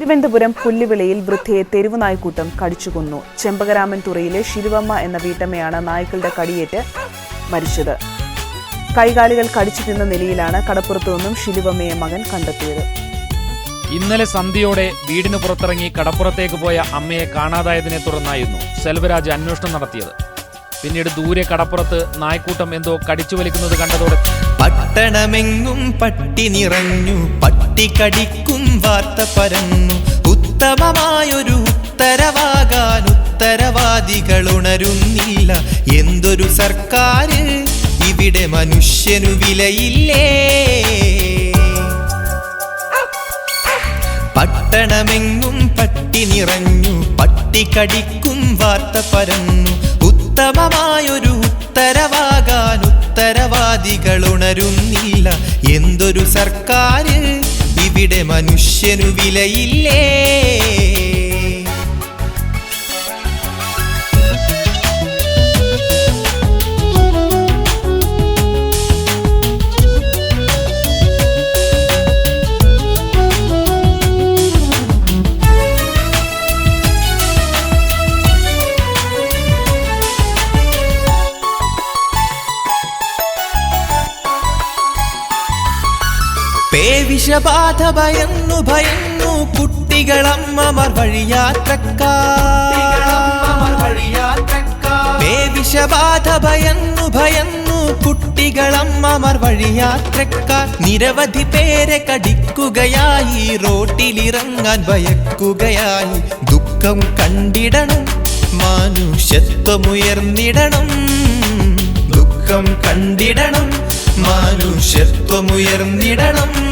തിരുവനന്തപുരം പുല്ലുവിളയിൽ വൃദ്ധയെ തെരുവ് നായ്ക്കൂട്ടം കടിച്ചുകൊന്നു. ചെമ്പകരാമൻ തുറയിലെ ശിരുവമ്മ എന്ന വീട്ടമ്മയാണ് നായ്ക്കളുടെ കടിയേറ്റ് മരിച്ചത്. കൈകാലുകൾ കടിച്ചു തിന്ന നിലയിലാണ് കടപ്പുറത്തു നിന്നും ശിരുവമ്മയെ മകൻ കണ്ടെത്തിയത്. ഇന്നലെ സന്ധ്യയോടെ വീടിന് പുറത്തിറങ്ങി കടപ്പുറത്തേക്ക് പോയ അമ്മയെ കാണാതായതിനെ തുടർന്നായിരുന്നു സെൽവരാജ് അന്വേഷണം നടത്തിയത്. പിന്നീട് ദൂരെ കടപ്പുറത്ത് നായ്ക്കൂട്ടം എന്തോ കടിച്ചു വലിക്കുന്നത് കണ്ടതോടെ പട്ടണമെങ്ങും പട്ടി നിറഞ്ഞു പട്ടി കടിക്കും വാർത്ത പരന്നു. ഉത്തമമായൊരു ഉത്തരവാകാൻ ഉത്തരവാദികൾ ഉണരുന്നില്ല. എന്തൊരു സർക്കാർ ഇവിടെ മനുഷ്യനു വിലയില്ലേ? പട്ടണമെങ്ങും പട്ടി നിറഞ്ഞു പട്ടി കടിക്കും വാർത്ത പരന്നു. ഉത്തമമായൊരു ഉത്തരവാകാൻ ഉത്തരവാദികൾ ഉണരുന്നില്ല. എന്തൊരു സർക്കാര്? ഇവിടെ മനുഷ്യനു വിലയില്ലേ? പേവിഷബാധ ഭയന്നു ഭയന്നു കുട്ടികളമ്മമാർ വഴിയാത്രക്കാർ പേവിഷബാധ ഭയന്നു ഭയന്നു കുട്ടികളമ്മമാർ വഴിയാത്രക്കാർ നിരവധി പേരെ കടിക്കുകയായി റോട്ടിലിറങ്ങാൻ ഭയക്കുകയായി. ദുഃഖം കണ്ടിടണം മനുഷ്യത്വമുയർന്നിടണം. ദുഃഖം കണ്ടിടണം മാനുഷ്യത്വമുയർന്നിടണം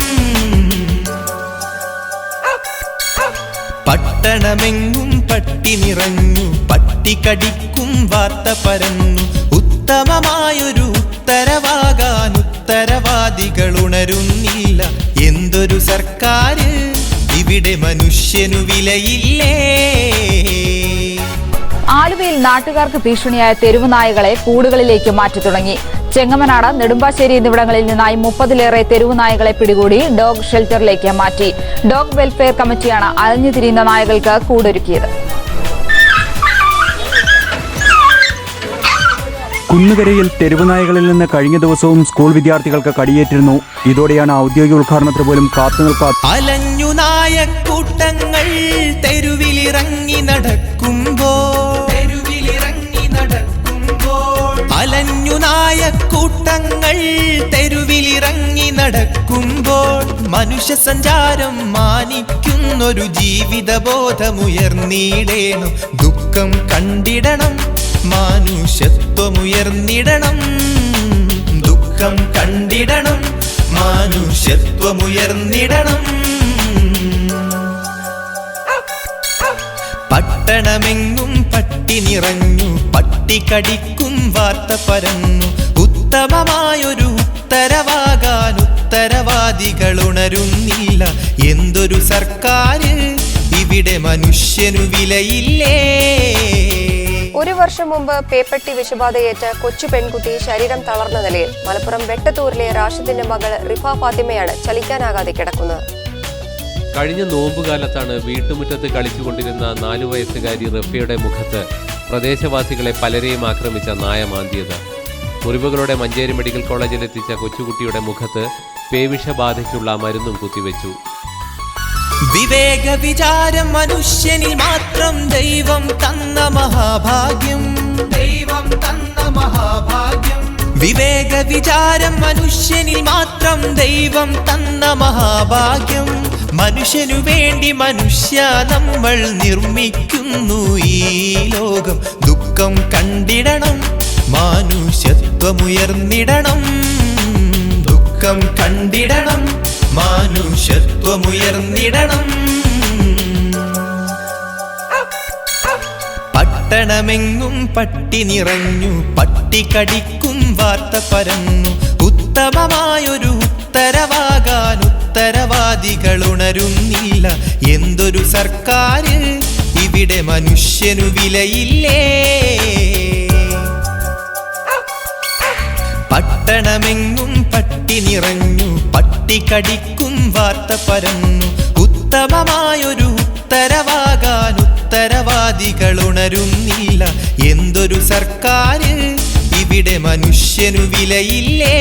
പട്ടണമെങ്ങും പട്ടി നിറഞ്ഞു പട്ടി കടിക്കും വാർത്ത പരന്നു. ഉത്തമമായൊരു ഉത്തരവാകാൻ ഉത്തരവാദികൾ ഉണരുന്നില്ല. എന്തൊരു സർക്കാര്? ഇവിടെ മനുഷ്യനു വിലയില്ലേ? ആലുവയിൽ നാട്ടുകാർക്ക് ഭീഷണിയായ തെരുവുനായകളെ കൂടുകളിലേക്ക് മാറ്റി തുടങ്ങി. ചെങ്ങമനാട് നെടുമ്പാശ്ശേരി എന്നിവിടങ്ങളിൽ നിന്നായി മുപ്പതിലേറെ തെരുവു നായകളെ പിടികൂടി ഡോഗ് ഷെൽട്ടറിലേക്ക് മാറ്റി. ഡോഗ് വെൽഫെയർ കമ്മിറ്റിയാണ് അലഞ്ഞു തിരിയുന്ന നായകൾക്ക് കൂടൊരുക്കിയത്. കുന്നുകരയിൽ തെരുവുനായകളിൽ നിന്ന് കഴിഞ്ഞ ദിവസവും സ്കൂൾ വിദ്യാർത്ഥികൾക്ക് കടിയേറ്റിരുന്നു. ഇതോടെയാണ് ഔദ്യോഗിക ഉദ്ഘാടനത്തിന് പോലും കാത്തുനിൽക്കാത്ത അലഞ്ഞു നായക്കൂട്ടങ്ങൾ തെരുവിലിറങ്ങി നടക്കുമ്പോ തെരുവിലിറങ്ങി നടക്കുമ്പോൾ മനുഷ്യ സഞ്ചാരം മാനിക്കുന്നൊരു ജീവിതബോധമുയർന്നിടേണം. ദുഃഖം കണ്ടിടണം മാനുഷ്യത്വമുയർന്നിടണം. ദുഃഖം കണ്ടിടണം മാനുഷ്യത്വമുയർന്നിടണം. പട്ടണമെങ്ങും പട്ടി നിറഞ്ഞു പട്ടി കടിക്കും വാർത്ത പരന്നു. ഉത്തമമായൊരു ഉത്തരവാകാൻ ഉത്തരവാദികൾ ഉണരുന്നില്ല എന്തൊരു സർക്കാര് ഇവിടെ മനുഷ്യനു വിലയില്ലേ? ഒരു വർഷം മുമ്പ് പേപ്പട്ടി വിഷബാധയേറ്റ കൊച്ചു പെൺകുട്ടി ശരീരം തളർന്ന നിലയിൽ മലപ്പുറം വെട്ടത്തൂരിലെ റാഷിദിന്റെ മകൾ റിഫ ഫാത്തിമയാണ് ചലിക്കാനാകാതെ കിടക്കുന്നത്. കഴിഞ്ഞ നോമ്പുകാലത്താണ് വീട്ടുമുറ്റത്ത് കളിച്ചുകൊണ്ടിരുന്ന നാലു വയസ്സുകാരി റഫിയുടെ മുഖത്ത് പ്രദേശവാസികളെ പലരെയും ആക്രമിച്ച നായ മാന്തിയത് മുറിവുകളോടെ മഞ്ചേരി മെഡിക്കൽ കോളേജിൽ എത്തിച്ച കൊച്ചുകുട്ടിയുടെ മുഖത്ത് പേവിഷബാധയ്ക്കുള്ള മരുന്നും കുത്തിവെച്ചു. വിവേക വിചാരം മനുഷ്യനിൽ മാത്രം ദൈവം തന്ന മഹാഭാഗ്യം. ദൈവം തന്ന മഹാഭാഗ്യം. വിവേക വിചാരം മനുഷ്യനിൽ മാത്രം ദൈവം തന്ന മഹാഭാഗ്യം. മനുഷ്യനു വേണ്ടി മനുഷ്യ നമ്മൾ നിർമ്മിക്കുന്നു ഈ ലോകം. ദുഃഖം കണ്ടിടണം മാനുഷ്യത്വമുയർന്നിടണം. ദുഃഖം കണ്ടിടണം മാനുഷ്യത്വമുയർന്നിടണം. പട്ടണമെങ്ങും പട്ടി നിറഞ്ഞു പട്ടി കടിക്കും വാർത്ത പരന്നു. ഉത്തമമായൊരു ഉത്തരവാകാൻ ഉത്തരവാദികൾ ഉണരുന്നില്ല. എന്തൊരു സർക്കാര് ഇവിടെ മനുഷ്യനു വിലയില്ലേ? പട്ടണമെങ്ങും പട്ടി നിറഞ്ഞു പട്ടി കടിക്കും വാർത്ത പരന്നു. ഉത്തമമായൊരു ഉത്തരവാകാൻ ഉത്തരവാദികൾ ഉണരുന്നില്ല എന്തൊരു സർക്കാർ ഇവിടെ മനുഷ്യനു വിലയില്ലേ?